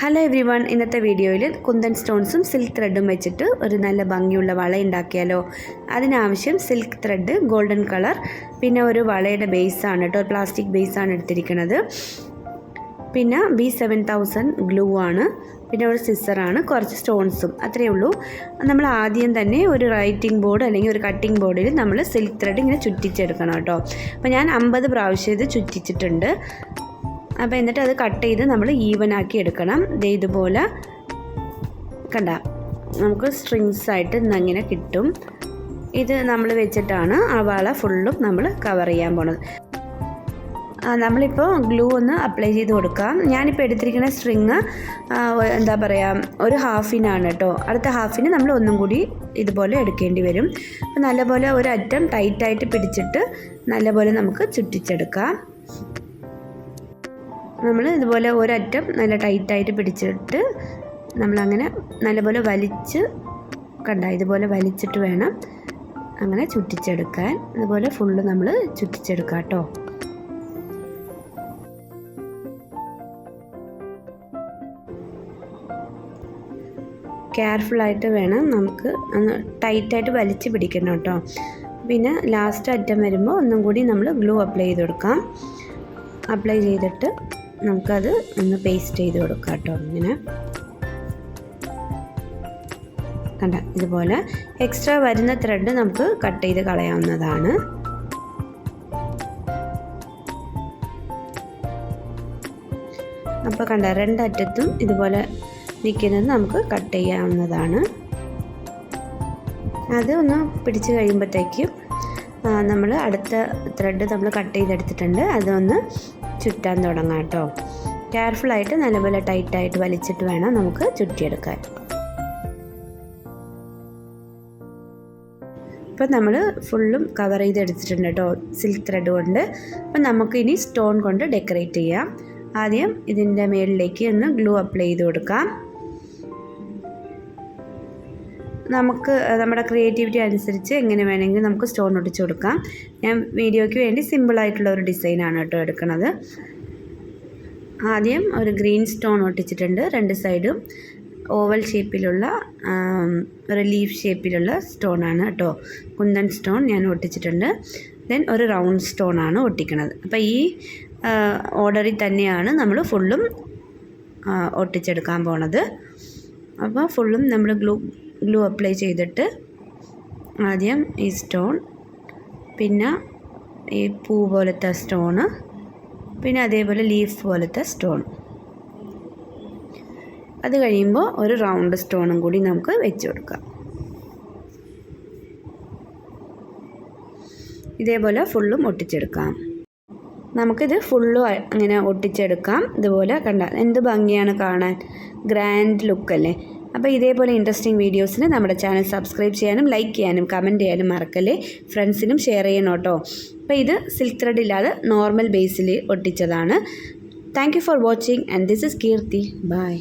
Hello every one ഇന്നത്തെ വീഡിയോയിൽ kundan സ്റ്റോൺസും silk ത്രെഡും വെച്ചിട്ട് ഒരു നല്ല ഭംഗിയുള്ള വള ഉണ്ടാക്കിയാലോ. അതിനാവശ്യം സിൽക്ക് ത്രെഡ് ഗോൾഡൻ കളർ പിന്നെ ഒരു വളയുടെ ബേസാണ് കേട്ടോ പ്ലാസ്റ്റിക് ബേസാണ് എടുത്തിരിക്കുന്നത്. പിന്നെ ബി സെവൻ തൗസൻഡ് ഗ്ലൂ ആണ് പിന്നെ ഒരു സിസറാണ് കുറച്ച് സ്റ്റോൺസും. അത്രയേ ഉള്ളൂ. നമ്മൾ ആദ്യം തന്നെ ഒരു റൈറ്റിംഗ് ബോർഡ് അല്ലെങ്കിൽ ഒരു കട്ടിംഗ് ബോർഡിൽ നമ്മൾ സിൽക്ക് ത്രെഡ് ഇങ്ങനെ ചുറ്റിച്ചെടുക്കണം കേട്ടോ. അപ്പോൾ ഞാൻ അമ്പത് പ്രാവശ്യം ഇത് ചുറ്റിച്ചിട്ടുണ്ട്. അപ്പോൾ എന്നിട്ട് അത് കട്ട് ചെയ്ത് നമ്മൾ ഈവൻ ആക്കി എടുക്കണം. ഇതുപോലെ കണ്ട നമുക്ക് സ്ട്രിങ്സ് ആയിട്ട് ഇന്നങ്ങനെ കിട്ടും. ഇത് നമ്മൾ വെച്ചിട്ടാണ് ആ വള ഫുള്ളും നമ്മൾ കവർ ചെയ്യാൻ പോണത്. നമ്മളിപ്പോൾ ഗ്ലൂ ഒന്ന് അപ്ലൈ ചെയ്ത് കൊടുക്കാം. ഞാനിപ്പോൾ എടുത്തിരിക്കുന്ന സ്ട്രിങ് എന്താ പറയുക ഒരു ഹാഫിനാണ് കേട്ടോ അടുത്ത ഹാഫിന് നമ്മൾ ഒന്നും കൂടി ഇതുപോലെ എടുക്കേണ്ടി വരും. അപ്പോൾ നല്ലപോലെ ഒരു അറ്റം ടൈറ്റായിട്ട് പിടിച്ചിട്ട് നല്ലപോലെ നമുക്ക് ചുറ്റിച്ചെടുക്കാം. നമ്മൾ ഇതുപോലെ ഒരറ്റം നല്ല ടൈറ്റായിട്ട് പിടിച്ചിട്ട് നമ്മളങ്ങനെ നല്ലപോലെ വലിച്ച് കണ്ട? ഇതുപോലെ വലിച്ചിട്ട് വേണം അങ്ങനെ ചുറ്റിച്ചെടുക്കാൻ. ഇതുപോലെ ഫുള്ള് നമ്മൾ ചുറ്റിച്ചെടുക്കാം കേട്ടോ. കെയർഫുള്ളായിട്ട് വേണം നമുക്ക് ഒന്ന് ടൈറ്റായിട്ട് വലിച്ച് പിടിക്കണം കേട്ടോ. പിന്നെ ലാസ്റ്റ് അറ്റം വരുമ്പോൾ ഒന്നും കൂടി നമ്മൾ ഗ്ലൂ അപ്ലൈ ചെയ്ത് കൊടുക്കാം. അപ്ലൈ ചെയ്തിട്ട് നമുക്കത് ഒന്ന് പേസ്റ്റ് ചെയ്ത് കൊടുക്കാം കേട്ടോ ഇങ്ങനെ. കണ്ട ഇതുപോലെ എക്സ്ട്രാ വരുന്ന ത്രെഡ് നമുക്ക് കട്ട് ചെയ്ത് കളയാവുന്നതാണ്. അപ്പോൾ കണ്ട രണ്ടറ്റത്തും ഇതുപോലെ നിൽക്കുന്നത് നമുക്ക് കട്ട് ചെയ്യാവുന്നതാണ്. അത് ഒന്ന് പിടിച്ച് കഴിയുമ്പോഴത്തേക്കും നമ്മൾ അടുത്ത ത്രെഡ് നമ്മൾ കട്ട് ചെയ്തെടുത്തിട്ടുണ്ട്. അതൊന്ന് ചുറ്റാൻ തുടങ്ങാം കേട്ടോ. കെയർഫുള്ളായിട്ട് നല്ലപോലെ ടൈറ്റായിട്ട് വലിച്ചിട്ട് വേണം നമുക്ക് ചുറ്റിയെടുക്കാൻ. ഇപ്പം നമ്മൾ ഫുള്ളും കവർ ചെയ്ത് എടുത്തിട്ടുണ്ട് കേട്ടോ സിൽക്ക് ത്രെഡ് കൊണ്ട്. അപ്പം നമുക്ക് ഇനി സ്റ്റോൺ കൊണ്ട് ഡെക്കറേറ്റ് ചെയ്യാം. ആദ്യം ഇതിന്റെ മേളിലേക്ക് ഒന്ന് ഗ്ലൂ അപ്ലൈ ചെയ്ത് കൊടുക്കാം. നമുക്ക് നമ്മുടെ ക്രിയേറ്റിവിറ്റി അനുസരിച്ച് എങ്ങനെ വേണമെങ്കിലും നമുക്ക് സ്റ്റോൺ ഒട്ടിച്ച് കൊടുക്കാം. ഞാൻ വീഡിയോയ്ക്ക് വേണ്ടി സിമ്പിളായിട്ടുള്ള ഒരു ഡിസൈനാണ് കേട്ടോ എടുക്കുന്നത് ആദ്യം ഒരു ഗ്രീൻ സ്റ്റോൺ ഒട്ടിച്ചിട്ടുണ്ട് രണ്ട് സൈഡും. ഓവൽ ഷേപ്പിലുള്ള ഒരു ലീഫ് ഷേപ്പിലുള്ള സ്റ്റോണാണ് കേട്ടോ. കുന്തൻ സ്റ്റോൺ ഞാൻ ഒട്ടിച്ചിട്ടുണ്ട്. ദെൻ ഒരു റൗണ്ട് സ്റ്റോണാണ് ഒട്ടിക്കുന്നത് അപ്പോൾ ഈ ഓർഡറിൽ തന്നെയാണ് നമ്മൾ ഫുള്ളും ഒട്ടിച്ചെടുക്കാൻ പോണത്. അപ്പോൾ ഫുള്ളും നമ്മൾ ഗ്ലൂ ഗ്ലൂ അപ്ലൈ ചെയ്തിട്ട് ആദ്യം ഈ സ്റ്റോൺ പിന്നെ ഈ പൂ പോലത്തെ സ്റ്റോണ് പിന്നെ അതേപോലെ ലീഫ് പോലത്തെ സ്റ്റോൺ അത് കഴിയുമ്പോൾ ഒരു റൗണ്ട് സ്റ്റോണും കൂടി നമുക്ക് വെച്ച് കൊടുക്കാം. ഇതേപോലെ ഫുള്ളും ഒട്ടിച്ചെടുക്കാം. നമുക്കിത് ഫുള്ളും അങ്ങനെ ഒട്ടിച്ചെടുക്കാം. ഇതുപോലെ കണ്ട എന്ത് ഭംഗിയാണ് കാണാൻ? ഗ്രാൻഡ് ലുക്കല്ലേ അപ്പോൾ ഇതേപോലെ ഇൻട്രസ്റ്റിംഗ് വീഡിയോസിന് നമ്മുടെ ചാനൽ സബ്സ്ക്രൈബ് ചെയ്യാനും ലൈക്ക് ചെയ്യാനും കമന്റ് ചെയ്യാനും മറക്കല്ലേ? ഫ്രണ്ട്സിനും ഷെയർ ചെയ്യണം കേട്ടോ. അപ്പോൾ ഇത് സിൽക്ക് ത്രെഡ് ഇല്ലാതെ നോർമൽ ബേസിൽ ഒട്ടിച്ചതാണ്. Thank you for watching and this is Keerthi bye